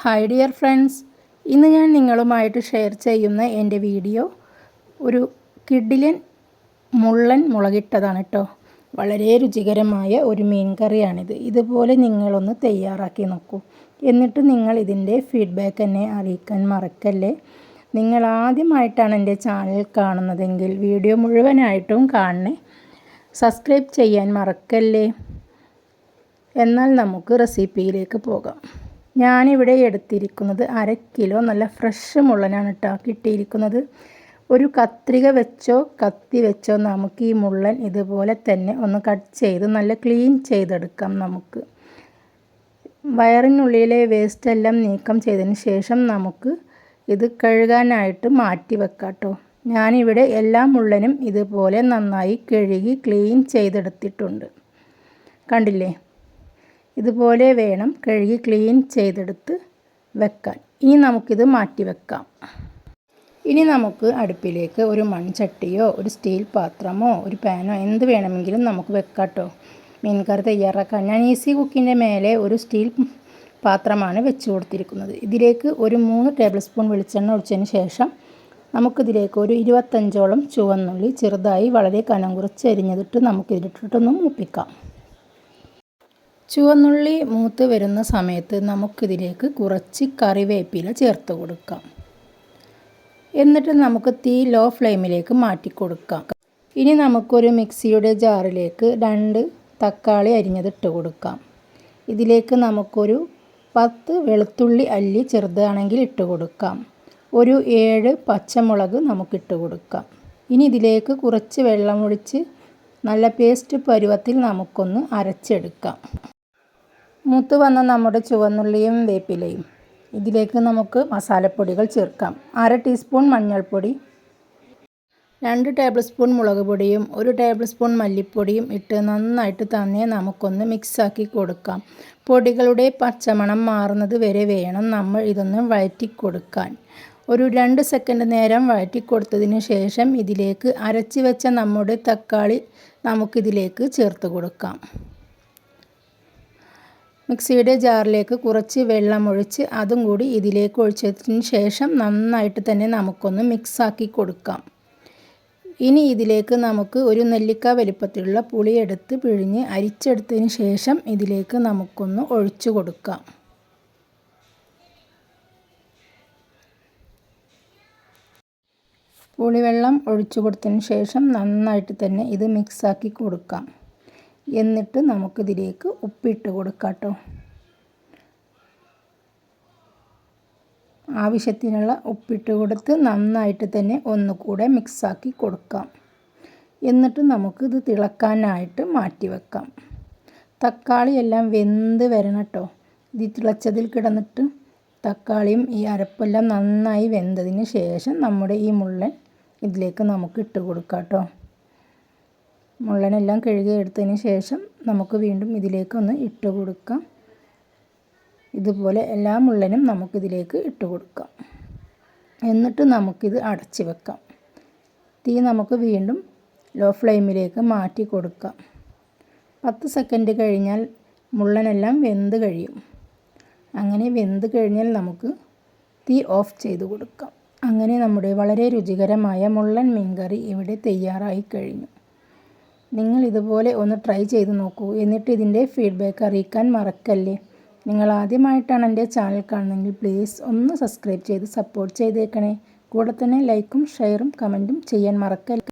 Hi dear friends ഇന്ന് ഞാൻ നിങ്ങളുമായിട്ട് ഷെയർ ചെയ്യുന്ന എന്റെ വീഡിയോ ഒരു കിഡിലൻ മുള്ളൻ മുളകിട്ടതാണ് കേട്ടോ വളരെ രുചികരമായ ഒരു മീൻ കറിയാണിത്. ഇതുപോലെ നിങ്ങളൊന്ന് തയ്യാറാക്കി നോക്കൂ. എന്നിട്ട് നിങ്ങൾ ഇതിന്റെ ഫീഡ്ബാക്ക് എന്നെ അറിയിക്കാൻ മറക്കല്ലേ? നിങ്ങൾ ആദ്യമായിട്ടാണ് എന്റെ ചാനൽ കാണുന്നതെങ്കിൽ വീഡിയോ മുഴുവനായിട്ടും കാണണേ. സബ്സ്ക്രൈബ് ചെയ്യാൻ മറക്കല്ലേ? എന്നാൽ നമുക്ക് റെസിപ്പിയിലേക്ക് പോകാം. ഞാനിവിടെ എടുത്തിരിക്കുന്നത് അര കിലോ നല്ല ഫ്രഷ് മുള്ളനാണ് കേട്ടോ കിട്ടിയിരിക്കുന്നത്. ഒരു കത്രിക വെച്ചോ കത്തി വെച്ചോ നമുക്ക് ഈ മുള്ളൻ ഇതുപോലെ തന്നെ ഒന്ന് കട്ട് ചെയ്ത് നല്ല ക്ലീൻ ചെയ്തെടുക്കാം നമുക്ക്. വയറിനുള്ളിലെ വേസ്റ്റ് എല്ലാം നീക്കം ചെയ്തതിന് ശേഷം നമുക്ക് ഇത് കഴുകാനായിട്ട് മാറ്റി വെക്കാം കേട്ടോ ഞാനിവിടെ എല്ലാ മുള്ളനും ഇതുപോലെ നന്നായി കഴുകി ക്ലീൻ ചെയ്തെടുത്തിട്ടുണ്ട്. കണ്ടില്ലേ? ഇതുപോലെ വേണം കഴുകി ക്ലീൻ ചെയ്തെടുത്ത് വെക്കാൻ. ഇനി നമുക്കിത് മാറ്റി വെക്കാം. ഇനി നമുക്ക് അടുപ്പിലേക്ക് ഒരു മൺചട്ടിയോ ഒരു സ്റ്റീൽ പാത്രമോ ഒരു പാനോ എന്ത് വേണമെങ്കിലും നമുക്ക് വെക്കാട്ടോ മീൻ കറി തയ്യാറാക്കാൻ ഞാൻ ഈസി കുക്കിന്റെ മേലെ ഒരു സ്റ്റീൽ പാത്രമാണ് വെച്ച് കൊടുത്തിരിക്കുന്നത്. ഇതിലേക്ക് ഒരു മൂന്ന് ടേബിൾ സ്പൂൺ വെളിച്ചെണ്ണ ഒഴിച്ചതിന് ശേഷം നമുക്കിതിലേക്ക് ഒരു ഇരുപത്തഞ്ചോളം ചുവന്നുള്ളി ചെറുതായി വളരെ കനം കുറച്ച് അരിഞ്ഞതിട്ട് നമുക്കിതിട്ടിട്ടൊന്ന് മൂപ്പിക്കാം. ചുവന്നുള്ളി മൂത്ത് വരുന്ന സമയത്ത് നമുക്കിതിലേക്ക് കുറച്ച് കറിവേപ്പില ചേർത്ത് കൊടുക്കാം. എന്നിട്ട് നമുക്ക് തീ ലോ ഫ്ലെയിമിലേക്ക് മാറ്റി കൊടുക്കാം. ഇനി നമുക്കൊരു മിക്സിയുടെ ജാറിലേക്ക് രണ്ട് തക്കാളി അരിഞ്ഞതിട്ട് കൊടുക്കാം. ഇതിലേക്ക് നമുക്കൊരു പത്ത് വെളുത്തുള്ളി അല്ലി ചെറുതാണെങ്കിൽ ഇട്ട് കൊടുക്കാം. ഒരു ഏഴ് പച്ചമുളക് നമുക്കിട്ട് കൊടുക്കാം. ഇനി ഇതിലേക്ക് കുറച്ച് വെള്ളമൊഴിച്ച് നല്ല പേസ്റ്റ് പരുവത്തിൽ നമുക്കൊന്ന് അരച്ചെടുക്കാം. മൂത്ത് വന്ന നമ്മുടെ ചുവന്നുള്ളിയും വേപ്പിലയും. ഇതിലേക്ക് നമുക്ക് മസാലപ്പൊടികൾ ചേർക്കാം. അര ടീസ്പൂൺ മഞ്ഞൾപ്പൊടി രണ്ട് ടേബിൾ സ്പൂൺ മുളക് പൊടിയും ഒരു ടേബിൾ സ്പൂൺ മല്ലിപ്പൊടിയും ഇട്ട് നന്നായിട്ട് തന്നെ നമുക്കൊന്ന് മിക്സാക്കി കൊടുക്കാം. പൊടികളുടെ പച്ചമണം മാറുന്നത് വരെ വേണം നമ്മൾ ഇതൊന്ന് വഴറ്റി കൊടുക്കാൻ ഒരു രണ്ട് സെക്കൻഡ് നേരം വഴറ്റി കൊടുത്തതിന് ശേഷം ഇതിലേക്ക് അരച്ച് വെച്ച നമ്മുടെ തക്കാളി നമുക്കിതിലേക്ക് ചേർത്ത് കൊടുക്കാം. മിക്സിയുടെ ജാറിലേക്ക് കുറച്ച് വെള്ളമൊഴിച്ച് അതും കൂടി ഇതിലേക്ക് ഒഴിച്ചതിന് ശേഷം നന്നായിട്ട് തന്നെ നമുക്കൊന്ന് മിക്സാക്കി കൊടുക്കാം. ഇനി ഇതിലേക്ക് നമുക്ക് ഒരു നെല്ലിക്ക വലിപ്പത്തിലുള്ള പുളിയെടുത്ത് പിഴിഞ്ഞ് അരിച്ചെടുത്തതിന് ശേഷം ഇതിലേക്ക് നമുക്കൊന്ന് ഒഴിച്ചു കൊടുക്കാം. പുളിവെള്ളം ഒഴിച്ചു കൊടുത്തതിന് ശേഷം നന്നായിട്ട് തന്നെ ഇത് മിക്സാക്കി കൊടുക്കാം. എന്നിട്ട് നമുക്കിതിലേക്ക് ഉപ്പിട്ട് കൊടുക്കാം കേട്ടോ ആവശ്യത്തിനുള്ള ഉപ്പിട്ട് കൊടുത്ത് നന്നായിട്ട് തന്നെ ഒന്നുകൂടെ മിക്സാക്കി കൊടുക്കാം. എന്നിട്ട് നമുക്കിത് തിളക്കാനായിട്ട് മാറ്റി വെക്കാം. തക്കാളി എല്ലാം വെന്ത് വരണം കേട്ടോ ഇത് തിളച്ചതിൽ കിടന്നിട്ട് തക്കാളിയും ഈ അരപ്പെല്ലാം നന്നായി വെന്തതിന് ശേഷം നമ്മുടെ ഈ മുള്ളൻ ഇതിലേക്ക് നമുക്ക് ഇട്ട് കൊടുക്കാം കേട്ടോ മുള്ളനെല്ലാം കഴുകി എടുത്തതിന് ശേഷം നമുക്ക് വീണ്ടും ഇതിലേക്കൊന്ന് ഇട്ട് കൊടുക്കാം. ഇതുപോലെ എല്ലാ മുള്ളനും നമുക്കിതിലേക്ക് ഇട്ട് കൊടുക്കാം. എന്നിട്ട് നമുക്കിത് അടച്ച് വെക്കാം. തീ നമുക്ക് വീണ്ടും ലോ ഫ്ലെയിമിലേക്ക് മാറ്റി കൊടുക്കാം. പത്ത് സെക്കൻഡ് കഴിഞ്ഞാൽ മുള്ളനെല്ലാം വെന്ത് കഴിയും. അങ്ങനെ വെന്ത് കഴിഞ്ഞാൽ നമുക്ക് തീ ഓഫ് ചെയ്ത് കൊടുക്കാം. അങ്ങനെ നമ്മുടെ വളരെ രുചികരമായ മുള്ളൻ മീൻകറി ഇവിടെ തയ്യാറായി കഴിഞ്ഞു. നിങ്ങൾ ഇതുപോലെ ഒന്ന് ട്രൈ ചെയ്ത് നോക്കൂ. എന്നിട്ട് ഇതിന്റെ ഫീഡ്ബാക്ക് അറിയിക്കാൻ മറക്കല്ലേ? നിങ്ങൾ ആദ്യമായിട്ടാണ് എന്റെ ചാനൽ കാണുന്നതെങ്കിൽ പ്ലീസ് ഒന്ന് സബ്സ്ക്രൈബ് ചെയ്ത് സപ്പോർട്ട് ചെയ്തേക്കണേ. കൂടെ തന്നെ ലൈക്കും ഷെയറും കമന്റും ചെയ്യാൻ മറക്കല്ലേ?